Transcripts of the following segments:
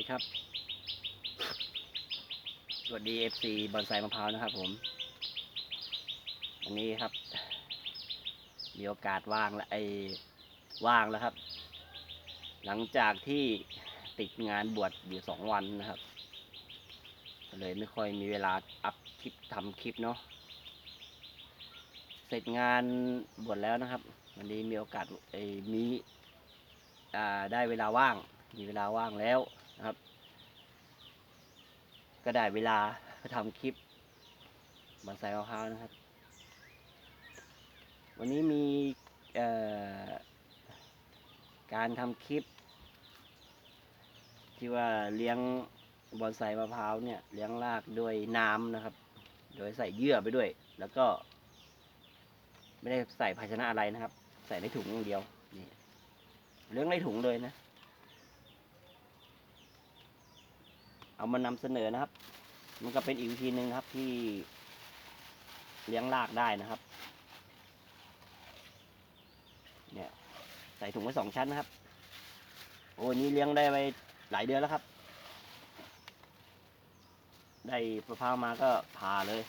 ดีครับ สวัสดี FC บอนไซมะพร้าวนะครับผม วันนี้ครับ มีโอกาสว่างและไอ้ว่างแล้วครับ หลังจากที่ติดงานบวชอยู่สองวันนะครับ เลยไม่ค่อยมีเวลาอัพคลิปทำคลิปเนาะ เสร็จงานบวชแล้วนะครับ วันนี้มีโอกาสไอ้มีอ่าได้เวลาว่าง มีเวลาว่างแล้ว นะครับ ก็ได้เวลาทำคลิปบอนไซมะพร้าวนะครับ วันนี้มีการทำคลิป ที่ว่าเลี้ยงบอนไซมะพร้าวเนี่ยเลี้ยงรากด้วยน้ำนะครับ โดยใส่เยื่อไปด้วย แล้วก็ ไม่ได้ใส่ภาชนะอะไรนะครับ ใส่ในถุงอย่างเดียวนี่เลี้ยงในถุงเลยนะ เอามานำเสนอนะครับ มันก็เป็นอีกวิธีหนึ่งนะครับที่เลี้ยงรากได้นะครับ เนี่ยใส่ถุงไว้สองชั้นนะครับ โอ้นี่เลี้ยงได้ไปหลายเดือนแล้วครับ ได้มะพร้าวมาก็ผ่าเลย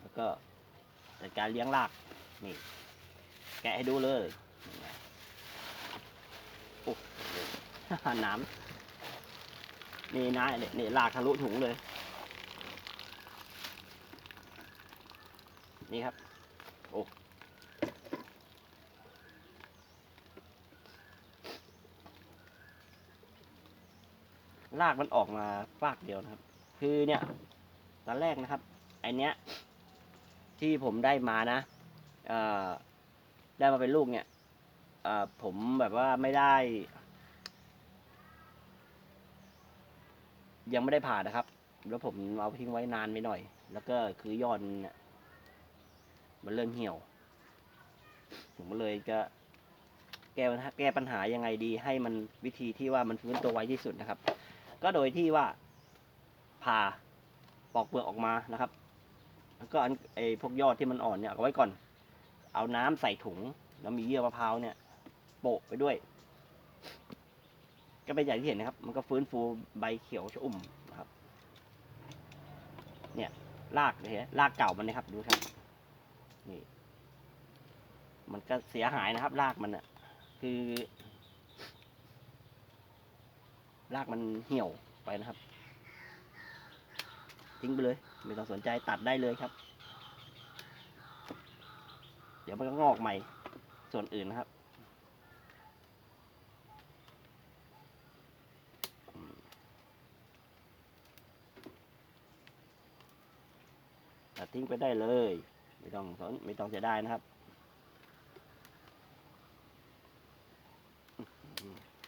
แล้วก็จัดการเลี้ยงรากนี่แกะให้ดูเลยโอ้หน้ำ นี่นะนี่นี่ลากทะลุถุงเลย นี่ครับโอ้ลากมันออกมาฟากเดียวนะครับ คือเนี่ยตอนแรกนะครับไอเนี้ย ที่ผมได้มานะเอ่อได้มาเป็นลูกเนี่ยเอ่อผมแบบว่าไม่ได้ ยังไม่ได้ผ่านะครับ แล้วผมเอาทิ้งไว้นานไปหน่อย แล้วก็คือยอดเนี่ยมันเริ่มเหี่ยว ผมก็เลยจะแก้ปัญหาแก้ปัญหายังไงดี ให้มันวิธีที่ว่ามันฟื้นตัวไวที่สุดนะครับ ก็โดยที่ว่าผ่าปอกเปลือกออกมานะครับ แล้วก็อันไอ้พวกยอดที่มันอ่อนเนี่ยเอาไว้ก่อน เอาน้ำใส่ถุง แล้วมีเยื่อมะพร้าวเนี่ย โปะไปด้วย ก็เป็นอย่างที่เห็นนะครับ มันก็ฟื้นฟูใบเขียวชอุ่มนะครับ เนี่ยรากเห็นรากเก่ามันนะครับ ดูครับ นี่ มันก็เสียหายนะครับ รากมันอะคือ รากมันเหี่ยวไปนะครับ ทิ้งไปเลย ไม่ต้องสนใจตัดได้เลยครับ เดี๋ยวมันก็งอกใหม่ ส่วนอื่นนะครับอืมตัด ทิ้งไปได้เลย ไม่ต้องสนไม่ต้องเสียดายนะครับ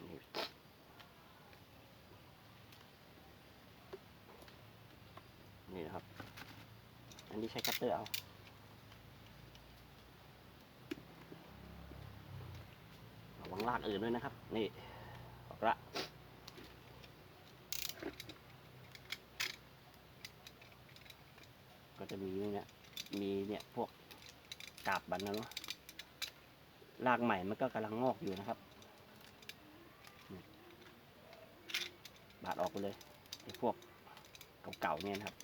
นี่นี่นะครับ อันนี้ใช้คัตเตอร์เอาระวังลากอื่นด้วยนะครับ นี่ออกละ จะมีเนี่ย มีเนี่ยพวกกาบบันนะเนาะรากใหม่มันก็กำลังงอกอยู่นะครับบาดออกไปเลยไอ้พวกเก่าๆเนี่ยนะครับ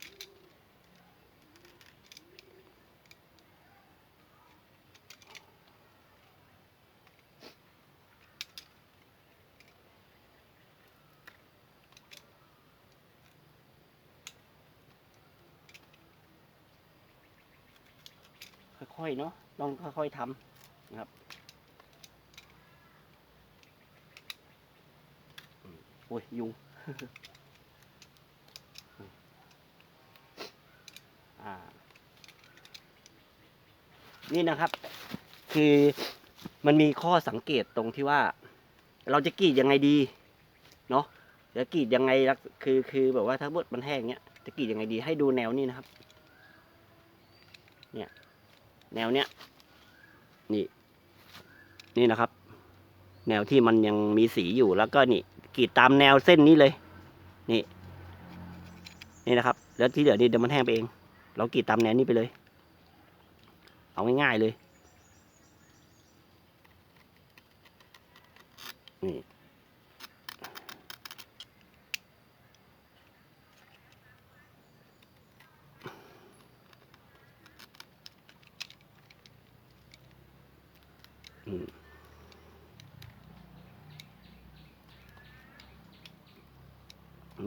ค่อยๆเนาะต้องค่อยๆทำนะครับโอ้ยยุงนี่นะครับ คือมันมีข้อสังเกตตรงที่ว่า เราจะกรีดยังไงดี เนาะจะกรีดยังไงคือคือแบบว่าถ้าบดมันแห้งเนี้ยจะกรีดยังไงดีให้ดูแนวนี้นะครับ แนวเนี้ยนี่ นี่นะครับ แนวที่มันยังมีสีอยู่แล้วก็นี่กรีดตามแนวเส้นนี้เลย นี่ นี่นะครับ แล้วที่เหลือนี่เดี๋ยวมันแห้งไปเอง เรากรีดตามแนวนี้ไปเลย เอาง่ายๆเลยนี่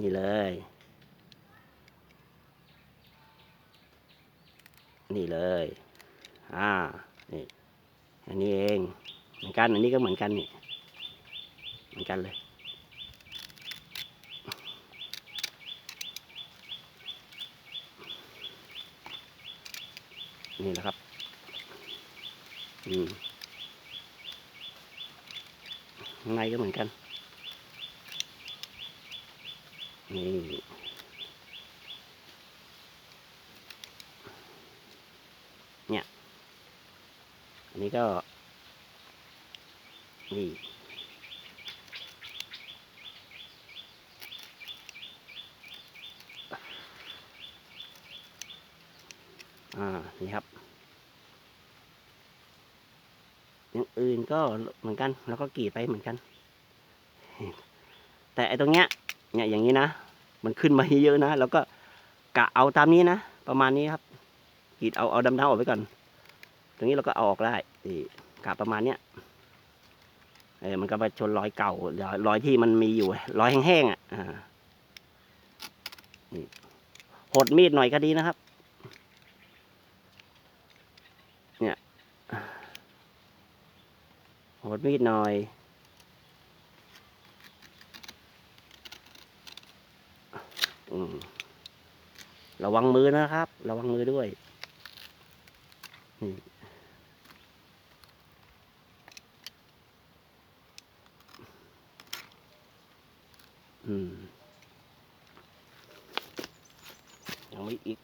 นี่เลย นี่เลย อ่า นี่ อันนี้เอง เหมือนกัน อันนี้ก็เหมือนกันนี่ เหมือนกันเลย นี่แหละครับ อืมข้างในก็เหมือนกัน นี่เนี่ย อันนี้ก็ นี่ อ่า นี่ครับอย่างอื่นก็เหมือนกัน แล้วก็กรีดไปเหมือนกัน แต่ไอ้ตรงเนี้ยเนี่ยอย่างนี้นะ มันขึ้นมาเยอะนะ แล้วก็กะเอาตามนี้นะ ประมาณนี้ครับกรีดเอาเอาดำๆออกไปก่อน ตรงนี้เราก็เอาออกได้นี่กะประมาณเนี้ยเออมันก็ไปชนรอยเก่ารอยรอยที่มันมีอยู่รอยแห้งๆอะอ่านี่หดมีดหน่อยก็ดีนะครับ เนี่ยหดมีดหน่อย อืม ระวังมือนะครับ ระวังมือด้วยนี่ยังไม่อีก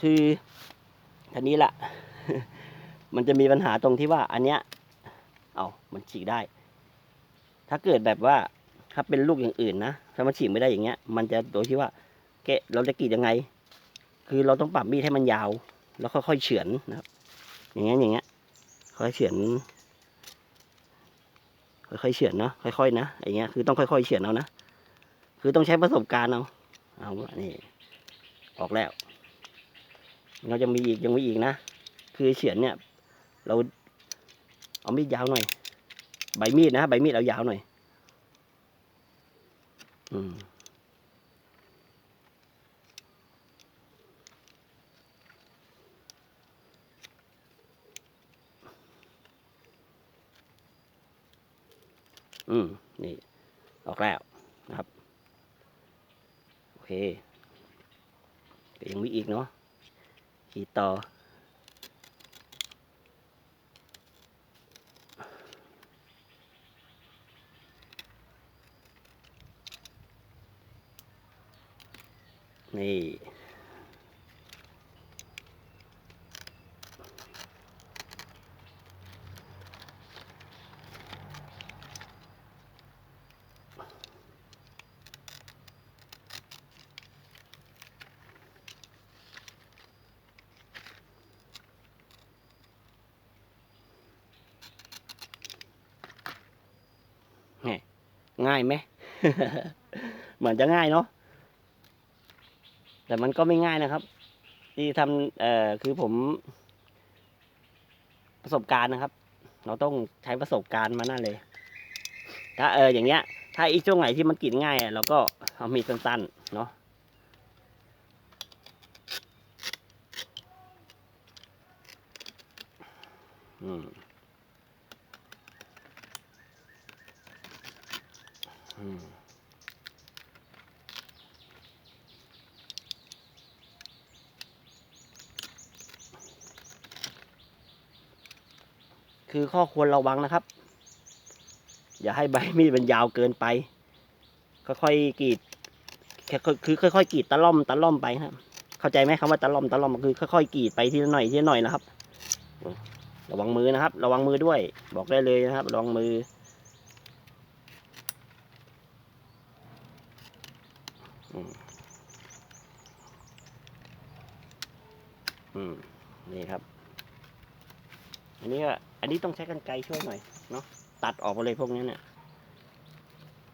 คืออันนี้แหละมันจะมีปัญหาตรงที่ว่าอันเนี้ย เอามันฉีกได้ ถ้าเกิดแบบว่าถ้าเป็นลูกอย่างอื่นนะถ้ามันฉีกไม่ได้อย่างเงี้ย มันจะโดยที่ว่าแกะเราจะกรีดยังไง คือเราต้องปรับมีดให้มันยาว แล้วค่อยๆเฉือนนะครับ อย่างเงี้ยอย่างเงี้ยค่อยเฉือน ค่อยๆเฉือนเนาะค่อยๆนะอย่างเงี้ยคือต้องค่อยๆเฉือนเอานะคือต้องใช้ประสบการณ์เอาเอานี่ออกแล้วเราจะมีอีกยังมีอีกนะคือเฉือนเนี่ย เราเอามีดยาวหน่อย ใบมีดนะใบมีดเอายาวหน่อย อืมอืม นี่ ออกแล้วนะครับ โอเคยังมีอีกเนาะขีดต่อ นี่ ง่ายไหม เหมือนจะง่ายเนาะ แต่มันก็ไม่ง่ายนะครับ ที่ทำเอ่อคือผม ประสบการณ์นะครับ เราต้องใช้ประสบการณ์มานั่นเลย ถ้าเอออย่างเงี้ย ถ้าอีกช่วงไหนที่มันกรีดง่ายอะเราก็เอามีดสั้นๆเนาะอืมอืม คือข้อควรระวังนะครับ อย่าให้ใบมีดมันยาวเกินไป ค่อยๆกรีดคือค่อยๆกรีดตะล่อมตะล่อมไปครับ เข้าใจไหมคำว่าตะล่อมตะล่อมคือค่อยๆกรีดไปทีละหน่อยทีละหน่อยนะครับ ระวังมือนะครับ ระวังมือด้วย บอกได้เลยนะครับ ระวังมือ อืมอืมนี่ครับ อันนี้ก็ อันนี้ต้องใช้กันไกรช่วยหน่อยเนาะตัดออกไปเลยพวกนี้เนี่ย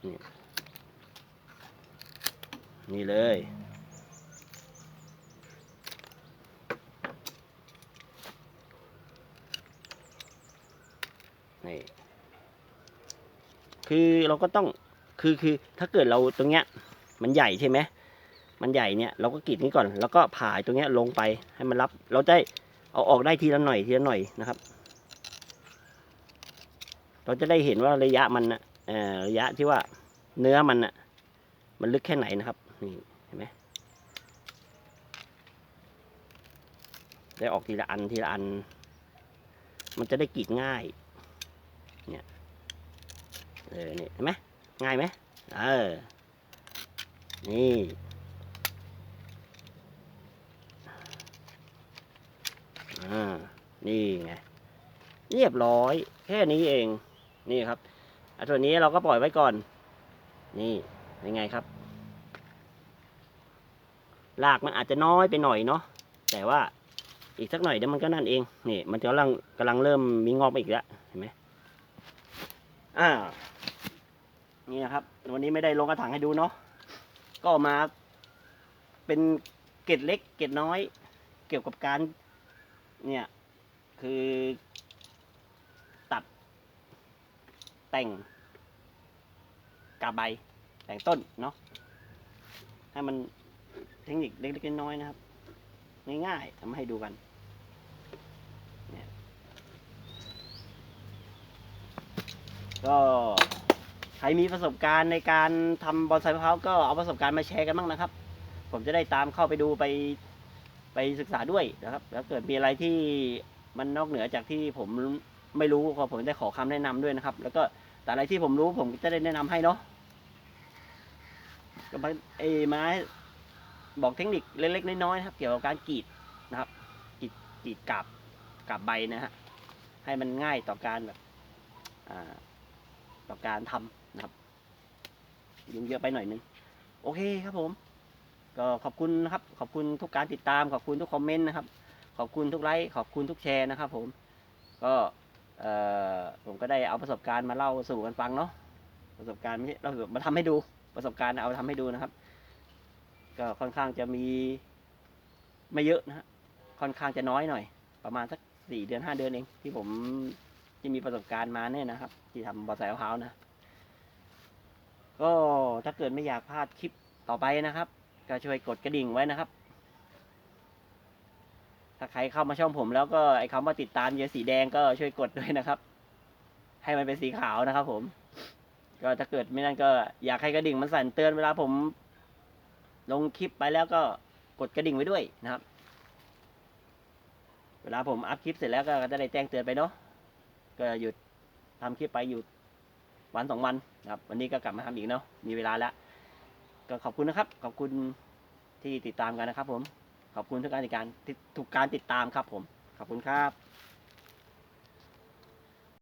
นี่นี่เลย นี่ คือเราก็ต้อง คือคือ ถ้าเกิดเราตรงเนี้ย มันใหญ่ใช่ไหม มันใหญ่เนี่ย เราก็กรีดนี้ก่อน แล้วก็ผ่าตรงเนี้ยลงไป ให้มันรับ เราได้ เอาออกได้ทีละหน่อยทีละหน่อยนะครับ เราจะได้เห็นว่าระยะมันนะเอ่อระยะที่ว่าเนื้อมันน่ะมันลึกแค่ไหนนะครับ นี่เห็นไหมได้ออกทีละอันทีละอัน มันจะได้กรีดง่าย เนี่ย เออนี่เห็นไหมง่ายไหมเออ นี่อ่านี่ไง เรียบร้อย แค่นี้เอง นี่ครับอันส่วนนี้เราก็ปล่อยไว้ก่อน นี่ยังไงครับรากมันอาจจะน้อยไปหน่อยเนาะแต่ว่าอีกสักหน่อยเดี๋ยวมันก็นั่นเองนี่มันกำลังกำลังเริ่มมีงอกมาอีกแล้วเห็นไหมอ่านี่นะครับ วันนี้ไม่ได้ลงกระถางให้ดูเนาะก็มาเป็นเกร็ดเล็กเกร็ดน้อย เกี่ยวกับการ เนี่ย คือ ตัด แต่งกาใบแต่งต้นเนาะให้มันเทคนิคเล็กๆน้อยๆนะครับ ง่ายๆทำให้ดูกันเนี่ยก็ใครมีประสบการณ์ในการทำบอนไซมะพร้าวก็เอาประสบการณ์มาแชร์กันบ้างนะครับ ผมจะได้ตามเข้าไปดูไปไปศึกษาด้วยนะครับ แล้วเกิดมีอะไรที่มันนอกเหนือจากที่ผมไม่รู้ก็ผมได้ขอคำแนะนำด้วยนะครับ แล้วก็ แต่อะไรที่ผมรู้ผมจะได้แนะนำให้เนาะก็มาเอมาบอกเทคนิคเล็กๆน้อยๆนะครับเกี่ยวกับการกรีดนะครับกรีดกรีดกาบกาบใบนะฮะให้มันง่ายต่อการแบบอ่าต่อการทำนะครับยุ่งเยอะไปหน่อยนึงโอเคครับผม ก็ขอบคุณนะครับ ขอบคุณทุกการติดตาม ขอบคุณทุกคอมเมนต์นะครับ ขอบคุณทุกไลค์ขอบคุณทุกแชร์นะครับ ผมก็ ผมก็ได้เอาประสบการณ์มาเล่าสู่กันฟังเนาะประสบการณ์ไม่ใช่เรามาทำให้ดูประสบการณ์เอามาทำให้ดูนะครับ ก็ค่อนข้างจะมีไม่เยอะนะฮะค่อนข้างจะน้อยหน่อย ประมาณสักสี่เดือนห้าเดือนเองที่ผมที่มีประสบการณ์มาเนี่ยนะครับ ที่ทำบอสไซมะพร้านะ ก็ถ้าเกิดไม่อยากพลาดคลิปต่อไปนะครับ ก็ช่วยกดกระดิ่งไว้นะครับ ถ้าใครเข้ามาช่องผมแล้วก็ไอ้คำว่าติดตามเยอะสีแดงก็ช่วยกดด้วยนะครับ ให้มันเป็นสีขาวนะครับ ผม ก็ถ้าเกิดไม่นั่นก็อยากให้กระดิ่งมันสั่นเตือนเวลาผม ลงคลิปไปแล้วก็กดกระดิ่งไว้ด้วยนะครับ เวลาผมอัพคลิปเสร็จแล้วก็จะได้แจ้งเตือนไปเนาะก็หยุดทำคลิปไปอยู่วันสองวันครับ วันนี้ก็กลับมาทำอีกเนาะมีเวลาแล้ว ก็ขอบคุณนะครับ ขอบคุณที่ติดตามกันนะครับผม ขอบคุณทุกการติดการทุกการติดตามครับผม ขอบคุณครับ